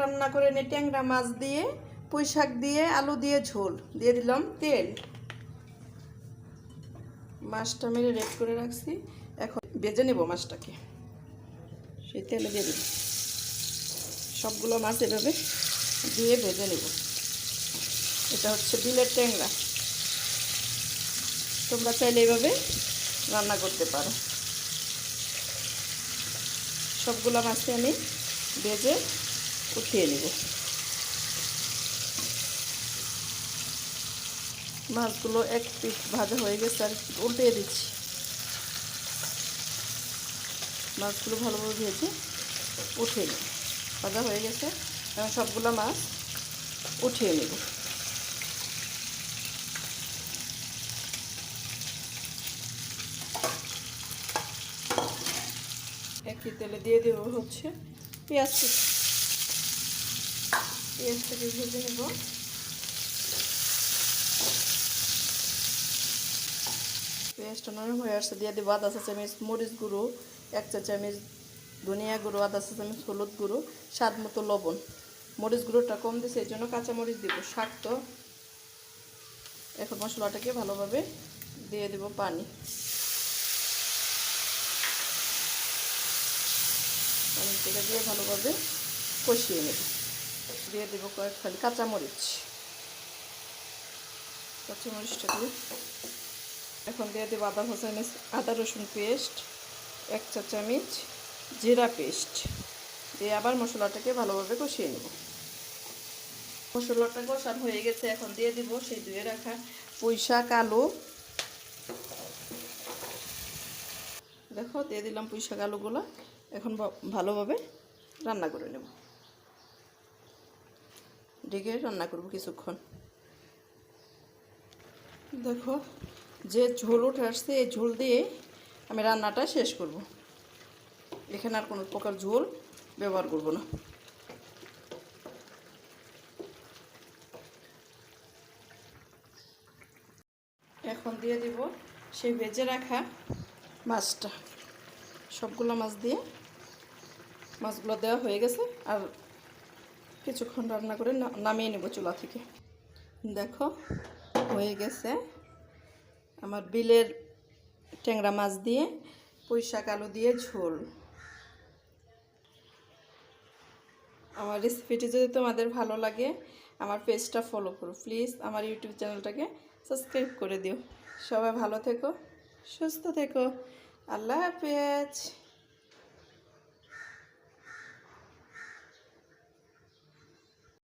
রান্না করে নিয়ে ট্যাংরা মাছ দিয়ে, পুঁই শাক দিয়ে, আলু দিয়ে ঝোল। দিয়ে দিলাম তেল। মাছটা মেরে রেড করে রাখছি। এখন বেজে নেব মাছটাকে। সেই তেলে দিয়ে দেব সবগুলো মাছ এভাবে দিয়ে ভেজে নেব। এটা হচ্ছে বিলের ট্যাংরা। তোমরা চাইলে এইভাবে রান্না করতে পারো। সবগুলো মাছকে আমি ভেজে উঠিয়ে নেব। মাছগুলো এক পিঠ ভাজা হয়ে গেছে, আর উল্টে দিচ্ছি। মাছগুলো ভালোভাবে ভেজে উঠিয়ে নেব। ভাজা হয়ে গেছে এখন সবগুলো মাছ উঠিয়ে নেব। একই তেলে দিয়ে দেবো হচ্ছে পেঁয়াজ পেঁয়াজটাকে ভেজে নেব। পেঁয়াজটা নরম হয়ে আসছে, দিয়ে দেবো আধা চা চামচ মরিচ গুঁড়ো, এক চা চামচ ধনিয়া গুঁড়ো আধা চা চামচ হলুদ গুঁড়ো, স্বাদ মতো লবণ। মরিচ গুঁড়োটা কম দিছে, এই জন্য কাঁচা মরিচ দিব। শাক তো। এখন মশলাটাকে ভালোভাবে দিয়ে দেব পানি। পানি থেকে দিয়ে ভালোভাবে কষিয়ে নেব। দিয়ে দেবো কয়েক খালি কাঁচামরিচ। কাঁচামরিচটা দিয়ে। এখন দিয়ে দেবো আদা চামচ আদা রসুন পেস্ট, এক চা চামচ জিরা পেস্ট। দিয়ে আবার মশলাটাকে ভালোভাবে কষিয়ে নেব। মশলাটা কষান হয়ে গেছে, এখন দিয়ে দিব সেই ধুয়ে রাখা পুঁই শাক, আলু। দেখো, দিয়ে দিলাম পুঁই শাক, আলুগুলো। এখন ভালোভাবে রান্না করে নেব। ডেকে রান্না করব কিছুক্ষণ। দেখো, যে ঝোল উঠে আসছে, এই ঝোল দিয়ে আমি রান্নাটা শেষ করব। এখানে আর কোনো প্রকার ঝোল ব্যবহার করব না। এখন দিয়ে দিব সেই ভেজে রাখা মাছটা। সবগুলো মাছ দিয়ে মাছগুলো দেওয়া হয়ে গেছে, আর কিছুক্ষণ রান্না করে নামিয়ে নেব চুলা থেকে। দেখো, হয়ে গেছে। আমার বিলের ট্যাংরা মাছ দিয়ে পুঁই শাক আলু দিয়ে ঝোল। আমার রেসিপিটি যদি তোমাদের ভালো লাগে, আমার পেজটা ফলো করো। প্লিজ আমার ইউটিউব চ্যানেলটাকে সাবস্ক্রাইব করে দিও। সবাই ভালো থেকো, সুস্থ থেকো। আল্লাহ হাফেজ।